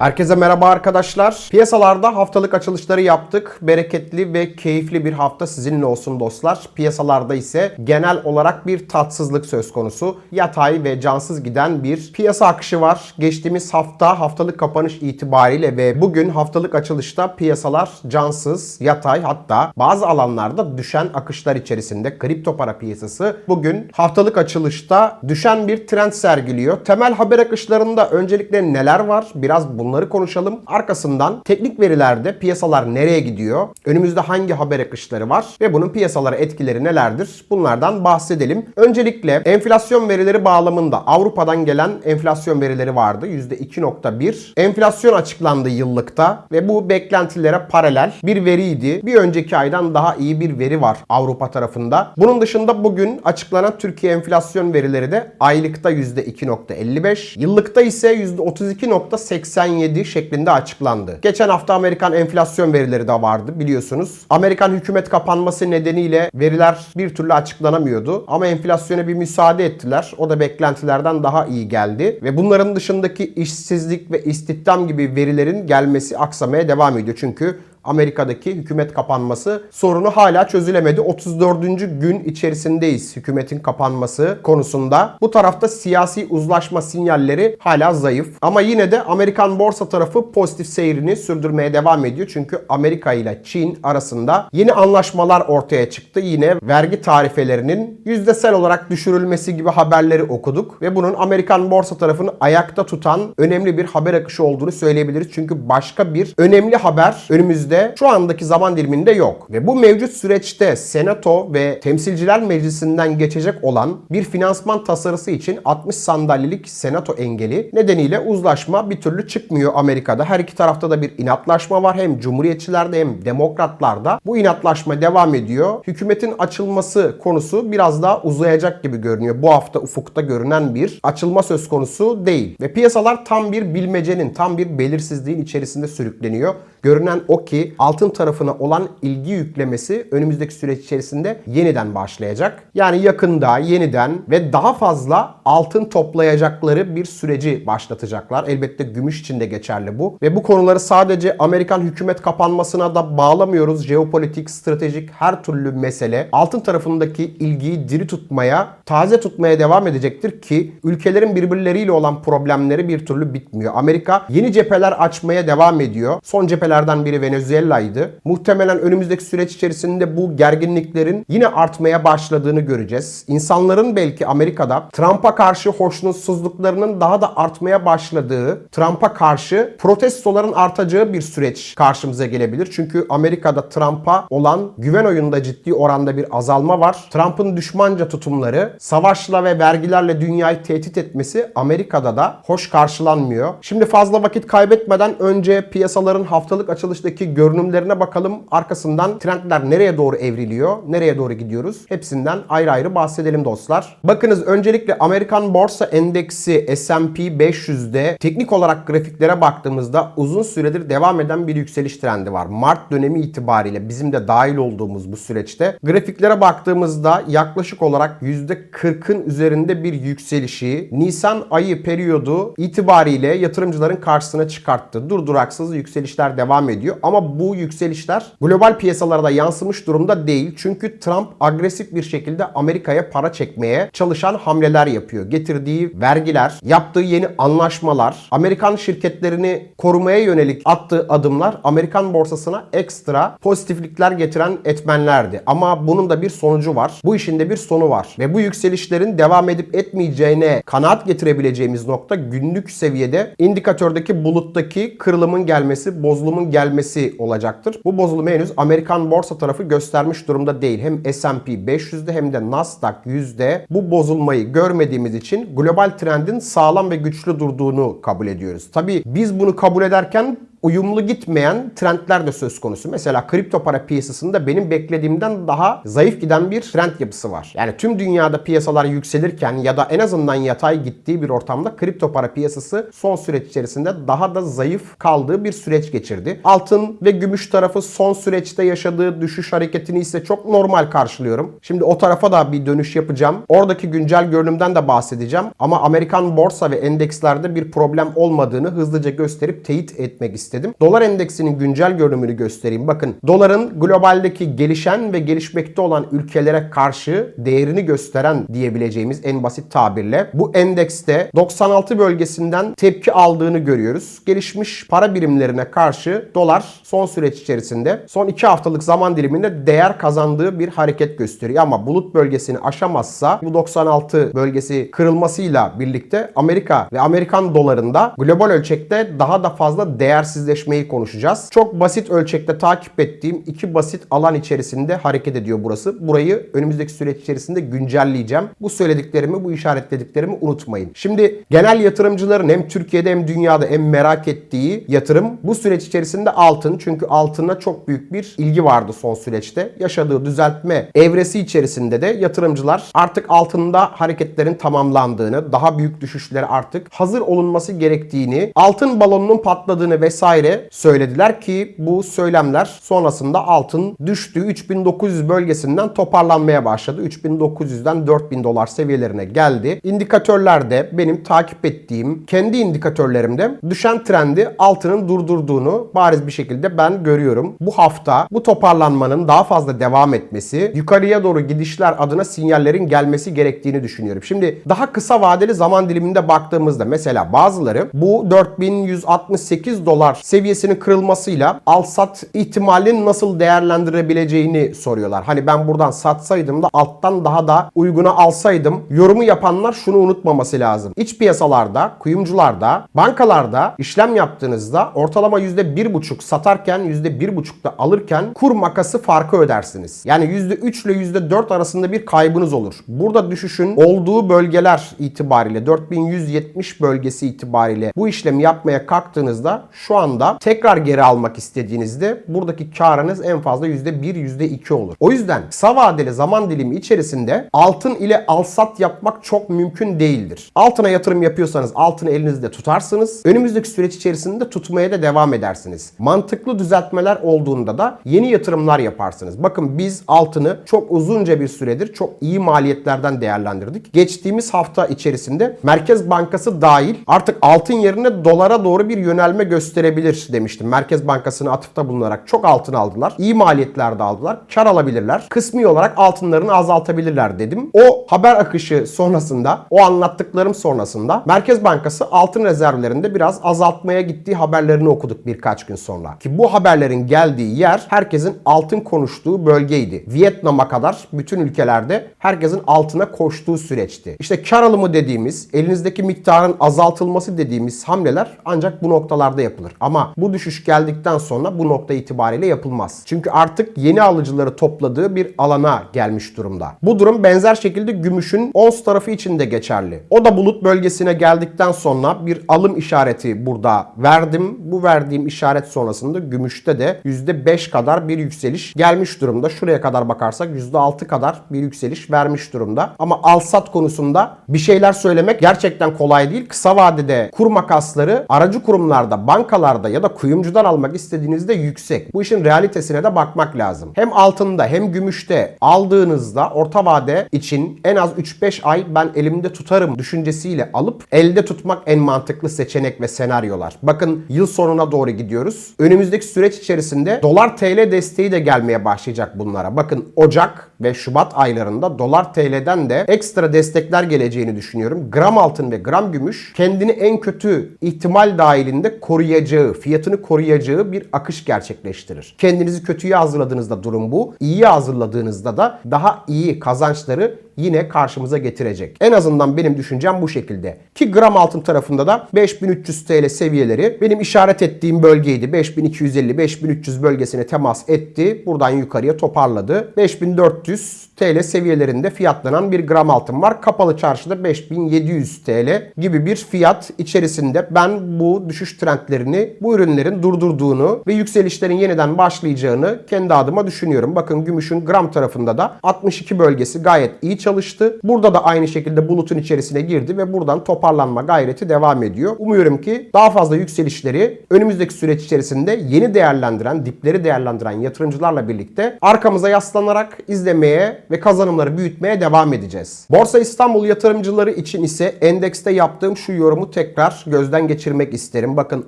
Herkese merhaba arkadaşlar. Piyasalarda haftalık açılışları yaptık. Bereketli ve keyifli bir hafta sizinle olsun dostlar. Piyasalarda ise genel olarak bir tatsızlık söz konusu. Yatay ve cansız giden bir piyasa akışı var. Geçtiğimiz hafta haftalık kapanış itibariyle ve bugün haftalık açılışta piyasalar cansız, yatay hatta bazı alanlarda düşen akışlar içerisinde kripto para piyasası bugün haftalık açılışta düşen bir trend sergiliyor. Temel haber akışlarında öncelikle neler var? Biraz bunları konuşalım. Arkasından teknik verilerde piyasalar nereye gidiyor? Önümüzde hangi haber akışları var? Ve bunun piyasalara etkileri nelerdir? Bunlardan bahsedelim. Öncelikle enflasyon verileri bağlamında Avrupa'dan gelen enflasyon verileri vardı. %2.1. Enflasyon açıklandı yıllıkta ve bu beklentilere paralel bir veriydi. Bir önceki aydan daha iyi bir veri var Avrupa tarafında. Bunun dışında bugün açıklanan Türkiye enflasyon verileri de aylıkta %2.55, yıllıkta ise %32.87 şeklinde açıklandı. Geçen hafta Amerikan enflasyon verileri de vardı biliyorsunuz. Amerikan hükümet kapanması nedeniyle veriler bir türlü açıklanamıyordu ama enflasyona bir müsaade ettiler. O da beklentilerden daha iyi geldi ve bunların dışındaki işsizlik ve istihdam gibi verilerin gelmesi aksamaya devam ediyor. Çünkü Amerika'daki hükümet kapanması sorunu hala çözülemedi. 34. gün içerisindeyiz hükümetin kapanması konusunda. Bu tarafta siyasi uzlaşma sinyalleri hala zayıf. Ama yine de Amerikan borsa tarafı pozitif seyrini sürdürmeye devam ediyor. Çünkü Amerika ile Çin arasında yeni anlaşmalar ortaya çıktı. Yine vergi tarifelerinin yüzdesel olarak düşürülmesi gibi haberleri okuduk. Ve bunun Amerikan borsa tarafını ayakta tutan önemli bir haber akışı olduğunu söyleyebiliriz. Çünkü başka bir önemli haber önümüzde şu andaki zaman diliminde yok. Ve bu mevcut süreçte Senato ve Temsilciler Meclisi'nden geçecek olan bir finansman tasarısı için 60 sandalyelik Senato engeli nedeniyle uzlaşma bir türlü çıkmıyor Amerika'da. Her iki tarafta da bir inatlaşma var. Hem Cumhuriyetçilerde hem Demokratlarda. Bu inatlaşma devam ediyor. Hükümetin açılması konusu biraz daha uzayacak gibi görünüyor. Bu hafta ufukta görünen bir açılma söz konusu değil. Ve piyasalar tam bir bilmecenin, tam bir belirsizliğin içerisinde sürükleniyor. Görünen o ki altın tarafına olan ilgi yüklemesi önümüzdeki süreç içerisinde yeniden başlayacak. Yani yakında yeniden ve daha fazla altın toplayacakları bir süreci başlatacaklar. Elbette gümüş için de geçerli bu. Ve bu konuları sadece Amerikan hükümet kapanmasına da bağlamıyoruz. Jeopolitik, stratejik her türlü mesele altın tarafındaki ilgiyi diri tutmaya, taze tutmaya devam edecektir ki ülkelerin birbirleriyle olan problemleri bir türlü bitmiyor. Amerika yeni cepheler açmaya devam ediyor. Son cephelerden biri Venezuela'ydı. Muhtemelen önümüzdeki süreç içerisinde bu gerginliklerin yine artmaya başladığını göreceğiz. İnsanların belki Amerika'da Trump'a karşı hoşnutsuzluklarının daha da artmaya başladığı, Trump'a karşı protestoların artacağı bir süreç karşımıza gelebilir. Çünkü Amerika'da Trump'a olan güven oyunda ciddi oranda bir azalma var. Trump'ın düşmanca tutumları, savaşla ve vergilerle dünyayı tehdit etmesi Amerika'da da hoş karşılanmıyor. Şimdi fazla vakit kaybetmeden önce piyasaların haftalık açılıştaki görünümlerine bakalım. Arkasından trendler nereye doğru evriliyor, nereye doğru gidiyoruz? Hepsinden ayrı ayrı bahsedelim dostlar. Bakınız öncelikle Amerikan Borsa Endeksi S&P 500'de teknik olarak grafiklere baktığımızda uzun süredir devam eden bir yükseliş trendi var. Mart dönemi itibariyle bizim de dahil olduğumuz bu süreçte grafiklere baktığımızda yaklaşık olarak %40'ın üzerinde bir yükselişi Nisan ayı periyodu itibariyle yatırımcıların karşısına çıkarttı. Durduraksız yükselişler devam ediyor ama bu yükselişler global piyasalara yansımış durumda değil. Çünkü Trump agresif bir şekilde Amerika'ya para çekmeye çalışan hamleler yapıyor. Getirdiği vergiler, yaptığı yeni anlaşmalar, Amerikan şirketlerini korumaya yönelik attığı adımlar Amerikan borsasına ekstra pozitiflikler getiren etmenlerdi. Ama bunun da bir sonucu var. Bu işin de bir sonu var. Ve bu yükselişlerin devam edip etmeyeceğine kanaat getirebileceğimiz nokta günlük seviyede indikatördeki buluttaki kırılımın gelmesi, bozulumun gelmesi olacaktır. Bu bozulumu henüz Amerikan borsa tarafı göstermiş durumda değil. Hem S&P 500'de hem de Nasdaq 100'de bu bozulmayı görmediğimiz için global trendin sağlam ve güçlü durduğunu kabul ediyoruz. Tabi biz bunu kabul ederken uyumlu gitmeyen trendler de söz konusu. Mesela kripto para piyasasında benim beklediğimden daha zayıf giden bir trend yapısı var. Yani tüm dünyada piyasalar yükselirken ya da en azından yatay gittiği bir ortamda kripto para piyasası son süreç içerisinde daha da zayıf kaldığı bir süreç geçirdi. Altın ve gümüş tarafı son süreçte yaşadığı düşüş hareketini ise çok normal karşılıyorum. Şimdi o tarafa da bir dönüş yapacağım. Oradaki güncel görünümden de bahsedeceğim. Ama Amerikan borsa ve endekslerde bir problem olmadığını hızlıca gösterip teyit etmek istedim. Dolar endeksinin güncel görünümünü göstereyim. Bakın doların globaldeki gelişen ve gelişmekte olan ülkelere karşı değerini gösteren diyebileceğimiz en basit tabirle bu endekste 96 bölgesinden tepki aldığını görüyoruz. Gelişmiş para birimlerine karşı dolar son süreç içerisinde son 2 haftalık zaman diliminde değer kazandığı bir hareket gösteriyor. Ama bulut bölgesini aşamazsa bu 96 bölgesi kırılmasıyla birlikte Amerika ve Amerikan dolarında global ölçekte daha da fazla değersizleşmeyi konuşacağız. Çok basit ölçekte takip ettiğim iki basit alan içerisinde hareket ediyor burası. Burayı önümüzdeki süreç içerisinde güncelleyeceğim. Bu söylediklerimi, bu işaretlediklerimi unutmayın. Şimdi genel yatırımcıların hem Türkiye'de hem dünyada en merak ettiği yatırım bu süreç içerisinde altın. Çünkü altına çok büyük bir ilgi vardı son süreçte. Yaşadığı düzeltme evresi içerisinde de yatırımcılar artık altında hareketlerin tamamlandığını, daha büyük düşüşlere artık hazır olunması gerektiğini, altın balonunun patladığını vesaire söylediler ki bu söylemler sonrasında altın düştüğü 3900 bölgesinden toparlanmaya başladı. 3900'den 4000 dolar seviyelerine geldi. İndikatörlerde benim takip ettiğim kendi indikatörlerimde düşen trendi altının durdurduğunu bariz bir şekilde ben görüyorum. Bu hafta bu toparlanmanın daha fazla devam etmesi, yukarıya doğru gidişler adına sinyallerin gelmesi gerektiğini düşünüyorum. Şimdi daha kısa vadeli zaman diliminde baktığımızda mesela bazıları bu 4168 dolar seviyesinin kırılmasıyla al sat ihtimalin nasıl değerlendirebileceğini soruyorlar. Hani ben buradan satsaydım da alttan daha da uyguna alsaydım yorumu yapanlar şunu unutmaması lazım. İç piyasalarda, kuyumcularda, bankalarda işlem yaptığınızda ortalama %1,5 satarken %1,5'da alırken kur makası farkı ödersiniz. Yani %3 ile %4 arasında bir kaybınız olur. Burada düşüşün olduğu bölgeler itibariyle 4170 bölgesi itibariyle bu işlemi yapmaya kalktığınızda şu anda tekrar geri almak istediğinizde buradaki karınız en fazla %1 %2 olur. O yüzden kısa vadeli zaman dilimi içerisinde altın ile alsat yapmak çok mümkün değildir. Altına yatırım yapıyorsanız altını elinizde tutarsınız. Önümüzdeki süreç içerisinde tutmaya da devam edersiniz. Mantıklı düzeltmeler olduğunda da yeni yatırımlar yaparsınız. Bakın biz altını çok uzunca bir süredir çok iyi maliyetlerden değerlendirdik. Geçtiğimiz hafta içerisinde Merkez Bankası dahil artık altın yerine dolara doğru bir yönelme gösterebilir demiştim. Merkez Bankası'na atıfta bulunarak çok altın aldılar. İyi maliyetlerde aldılar. Kar alabilirler. Kısmi olarak altınlarını azaltabilirler dedim. O haber akışı sonrasında, o anlattıklarım sonrasında Merkez Bankası altın rezervlerinde biraz azaltmaya gittiği haberlerini okuduk birkaç gün sonra. Ki bu haberlerin geldiği yer herkesin altın konuştuğu bölgeydi. Vietnam'a kadar bütün ülkelerde herkesin altına koştuğu süreçti. İşte kar alımı dediğimiz, elinizdeki miktarın azaltılması dediğimiz hamleler ancak bu noktalarda yapılır. Ama bu düşüş geldikten sonra bu nokta itibariyle yapılmaz. Çünkü artık yeni alıcıları topladığı bir alana gelmiş durumda. Bu durum benzer şekilde gümüşün ons tarafı için de geçerli. O da bulut bölgesine geldikten sonra bir alım işareti burada verdim. Bu verdiğim işaret sonrasında gümüşte de %5 kadar bir yükseliş gelmiş durumda. Şuraya kadar bakarsak %6 kadar bir yükseliş vermiş durumda. Ama al-sat konusunda bir şeyler söylemek gerçekten kolay değil. Kısa vadede kur makasları aracı kurumlarda, bankalarda ya da kuyumcudan almak istediğinizde yüksek. Bu işin realitesine de bakmak lazım. Hem altında hem gümüşte aldığınızda orta vade için en az 3-5 ay ben elimde tutarım düşüncesiyle alıp elde tutmak en mantıklı seçenek ve senaryolar. Bakın yıl sonuna doğru gidiyoruz. Önümüzdeki süreç içerisinde dolar TL desteği de gelmeye başlayacak bunlara. Bakın Ocak ve Şubat aylarında dolar TL'den de ekstra destekler geleceğini düşünüyorum. Gram altın ve gram gümüş kendini en kötü ihtimal dahilinde koruyacağı, fiyatını koruyacağı bir akış gerçekleştirir. Kendinizi kötüye hazırladığınızda durum bu. İyiye hazırladığınızda da daha iyi kazançları yine karşımıza getirecek. En azından benim düşüncem bu şekilde. Ki gram altın tarafında da 5300 TL seviyeleri benim işaret ettiğim bölgeydi. 5250-5300 bölgesine temas etti. Buradan yukarıya toparladı. 5400 TL seviyelerinde fiyatlanan bir gram altın var. Kapalı çarşıda 5700 TL gibi bir fiyat içerisinde ben bu düşüş trendlerini bu ürünlerin durdurduğunu ve yükselişlerin yeniden başlayacağını kendi adıma düşünüyorum. Bakın gümüşün gram tarafında da 62 bölgesi gayet iyi çalıştı. Burada da aynı şekilde bulutun içerisine girdi ve buradan toparlanma gayreti devam ediyor. Umuyorum ki daha fazla yükselişleri önümüzdeki süreç içerisinde yeni değerlendiren, dipleri değerlendiren yatırımcılarla birlikte arkamıza yaslanarak izlemeye ve kazanımları büyütmeye devam edeceğiz. Borsa İstanbul yatırımcıları için ise endekste yaptığım şu yorumu tekrar gözden geçirmek isterim. Bakın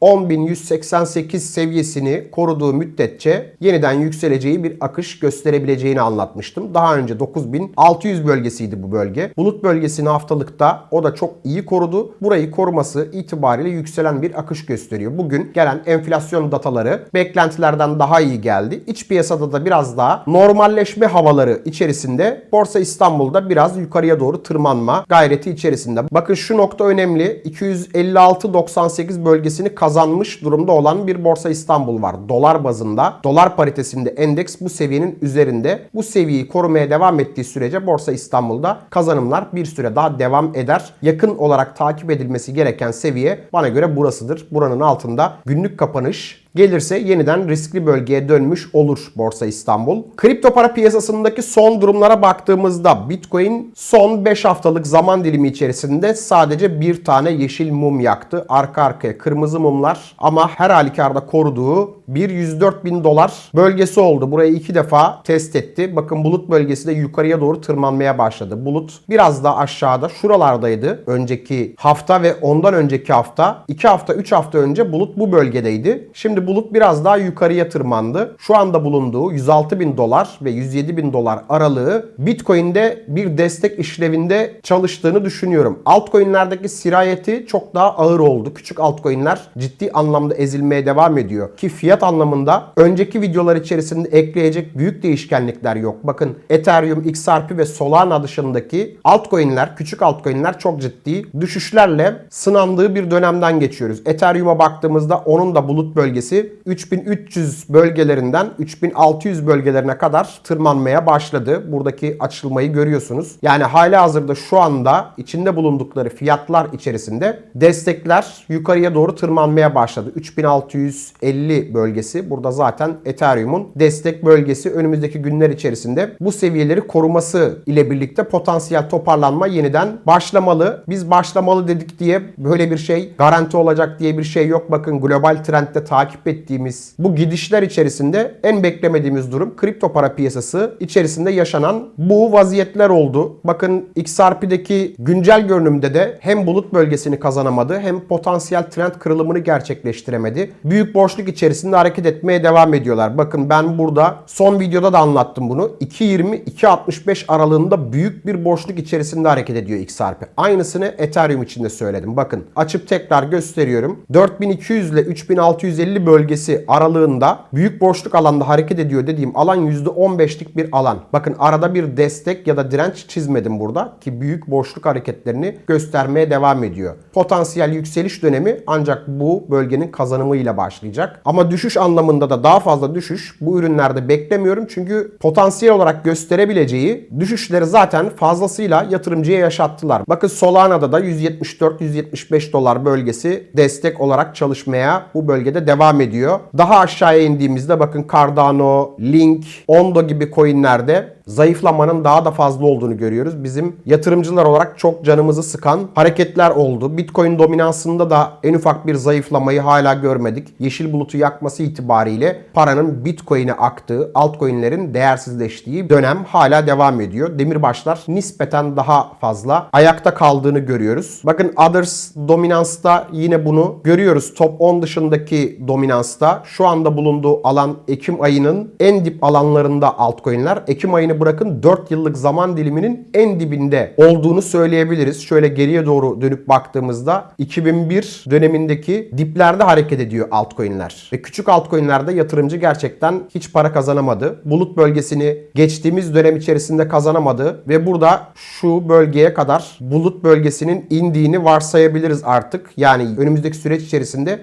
10.188 seviyesini koruduğu müddetçe yeniden yükseleceği bir akış gösterebileceğini anlatmıştım. Daha önce 9600 bölgesiydi bu bölge. Bulut bölgesini haftalıkta o da çok iyi korudu. Burayı koruması itibariyle yükselen bir akış gösteriyor. Bugün gelen enflasyon dataları beklentilerden daha iyi geldi. İç piyasada da biraz daha normalleşme havaları içerisinde Borsa İstanbul'da biraz yukarıya doğru tırmanma gayreti içerisinde. Bakın şu nokta önemli. 256.98 bölgesini kazanmış durumda olan bir Borsa İstanbul var. Dolar bazında. Dolar paritesinde endeks bu seviyenin üzerinde. Bu seviyeyi korumaya devam ettiği sürece Borsa İstanbul'da kazanımlar bir süre daha devam eder. Yakın olarak takip edilmesi gereken seviye bana göre burasıdır. Buranın altında günlük kapanış gelirse yeniden riskli bölgeye dönmüş olur Borsa İstanbul. Kripto para piyasasındaki son durumlara baktığımızda Bitcoin son 5 haftalık zaman dilimi içerisinde sadece bir tane yeşil mum yaktı. Arka arkaya kırmızı mumlar ama her halükarda koruduğu bir 104 bin dolar bölgesi oldu. Burayı iki defa test etti. Bakın bulut bölgesi de yukarıya doğru tırmanmaya başladı. Bulut biraz da aşağıda şuralardaydı. Önceki hafta ve ondan önceki hafta 2 hafta 3 hafta önce bulut bu bölgedeydi. Şimdi bulut biraz daha yukarıya tırmandı. Şu anda bulunduğu 106 bin dolar ve 107 bin dolar aralığı Bitcoin'de bir destek işlevinde çalıştığını düşünüyorum. Altcoin'lerdeki sirayeti çok daha ağır oldu. Küçük altcoin'ler ciddi anlamda ezilmeye devam ediyor. Ki fiyat anlamında önceki videolar içerisinde ekleyecek büyük değişkenlikler yok. Bakın Ethereum, XRP ve Solana dışındaki altcoin'ler, küçük altcoin'ler çok ciddi düşüşlerle sınandığı bir dönemden geçiyoruz. Ethereum'a baktığımızda onun da bulut bölgesi 3300 bölgelerinden 3600 bölgelerine kadar tırmanmaya başladı. Buradaki açılmayı görüyorsunuz. Yani hala hazırda şu anda içinde bulundukları fiyatlar içerisinde destekler yukarıya doğru tırmanmaya başladı. 3650 bölgesi burada zaten Ethereum'un destek bölgesi önümüzdeki günler içerisinde bu seviyeleri koruması ile birlikte potansiyel toparlanma yeniden başlamalı. Biz başlamalı dedik diye böyle bir şey garanti olacak diye bir şey yok. Bakın global trendde takip ettiğimiz bu gidişler içerisinde en beklemediğimiz durum kripto para piyasası içerisinde yaşanan bu vaziyetler oldu. Bakın XRP'deki güncel görünümde de hem bulut bölgesini kazanamadı hem potansiyel trend kırılımını gerçekleştiremedi. Büyük boşluk içerisinde hareket etmeye devam ediyorlar. Bakın ben burada son videoda da anlattım bunu. 2.20-2.65 aralığında büyük bir boşluk içerisinde hareket ediyor XRP. Aynısını Ethereum için de söyledim. Bakın açıp tekrar gösteriyorum. 4200 ile 3650 bölgesi aralığında büyük boşluk alanda hareket ediyor dediğim alan %15'lik bir alan. Bakın arada bir destek ya da direnç çizmedim burada ki büyük boşluk hareketlerini göstermeye devam ediyor. Potansiyel yükseliş dönemi ancak bu bölgenin kazanımıyla başlayacak. Ama düşüş anlamında da daha fazla düşüş bu ürünlerde beklemiyorum. Çünkü potansiyel olarak gösterebileceği düşüşleri zaten fazlasıyla yatırımcıya yaşattılar. Bakın Solana'da da 174-175 dolar bölgesi destek olarak çalışmaya bu bölgede devam ediyor. Daha aşağıya indiğimizde bakın Cardano, Link, Ondo gibi coinlerde zayıflamanın daha da fazla olduğunu görüyoruz. Bizim yatırımcılar olarak çok canımızı sıkan hareketler oldu. Bitcoin dominansında da en ufak bir zayıflamayı hala görmedik. Yeşil bulutu yakması itibariyle paranın Bitcoin'e aktığı, altcoin'lerin değersizleştiği dönem hala devam ediyor. Demirbaşlar nispeten daha fazla ayakta kaldığını görüyoruz. Bakın Others dominansta yine bunu görüyoruz. Top 10 dışındaki dominans dominansta. Şu anda bulunduğu alan Ekim ayının en dip alanlarında altcoin'ler. Ekim ayını bırakın 4 yıllık zaman diliminin en dibinde olduğunu söyleyebiliriz. Şöyle geriye doğru dönüp baktığımızda 2001 dönemindeki diplerde hareket ediyor altcoin'ler. Ve küçük altcoin'lerde yatırımcı gerçekten hiç para kazanamadı. Bulut bölgesini geçtiğimiz dönem içerisinde kazanamadı ve burada şu bölgeye kadar bulut bölgesinin indiğini varsayabiliriz artık. Yani önümüzdeki süreç içerisinde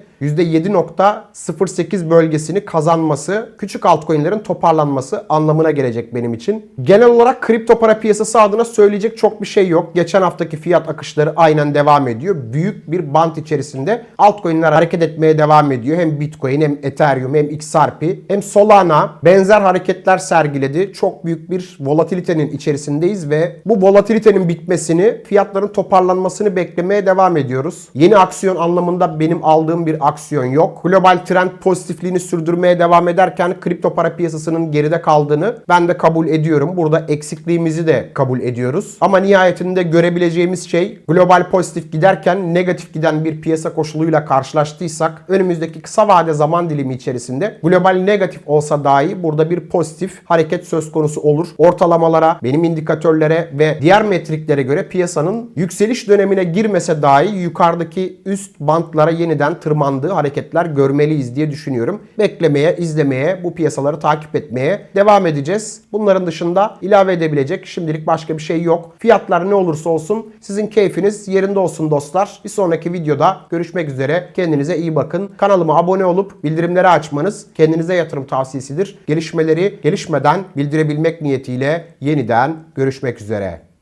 %7.08 bölgesini kazanması küçük altcoin'lerin toparlanması anlamına gelecek benim için. Genel olarak kripto para piyasası adına söyleyecek çok bir şey yok. Geçen haftaki fiyat akışları aynen devam ediyor. Büyük bir bant içerisinde altcoin'ler hareket etmeye devam ediyor. Hem Bitcoin hem Ethereum hem XRP hem Solana benzer hareketler sergiledi. Çok büyük bir volatilitenin içerisindeyiz ve bu volatilitenin bitmesini, fiyatların toparlanmasını beklemeye devam ediyoruz. Yeni aksiyon anlamında benim aldığım bir aksiyon yok. Global trend pozitifliğini sürdürmeye devam ederken kripto para piyasasının geride kaldığını ben de kabul ediyorum. Burada eksikliğimizi de kabul ediyoruz. Ama nihayetinde görebileceğimiz şey global pozitif giderken negatif giden bir piyasa koşuluyla karşılaştıysak önümüzdeki kısa vade zaman dilimi içerisinde global negatif olsa dahi burada bir pozitif hareket söz konusu olur. Ortalamalara, benim indikatörlere ve diğer metriklere göre piyasanın yükseliş dönemine girmese dahi yukarıdaki üst bantlara yeniden tırmandığı hareketler görmeliyiz diye düşünüyorum. Beklemeye, izlemeye, bu piyasaları takip etmeye devam edeceğiz. Bunların dışında ilave edebilecek şimdilik başka bir şey yok. Fiyatlar ne olursa olsun sizin keyfiniz yerinde olsun dostlar. Bir sonraki videoda görüşmek üzere. Kendinize iyi bakın. Kanalıma abone olup bildirimleri açmanız kendinize yatırım tavsiyesidir. Gelişmeleri gelişmeden bildirebilmek niyetiyle yeniden görüşmek üzere.